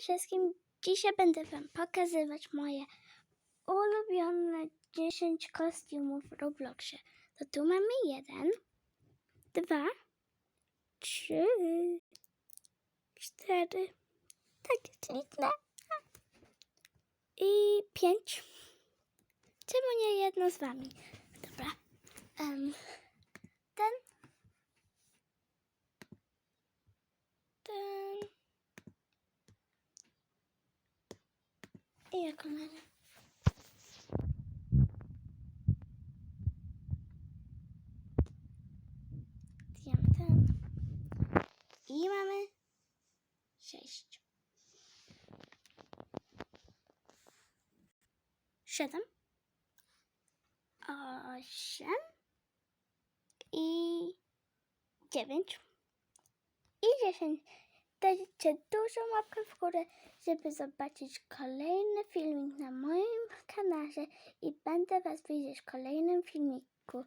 wszystkim. Dzisiaj będę Wam pokazywać moje ulubione 10 kostiumów w Robloxie. To tu mamy jeden, dwa, trzy, cztery, tak liczne i pięć. Czemu nie jedno z Wami? En yakınları. Diyemedim. İyiyim ama. Şey Şedem. Aşem. İyi. Cebinç. İyi cebinç. Dajcie dużą łapkę w górę, żeby zobaczyć kolejny filmik na moim kanale i będę Was widzieć w kolejnym filmiku.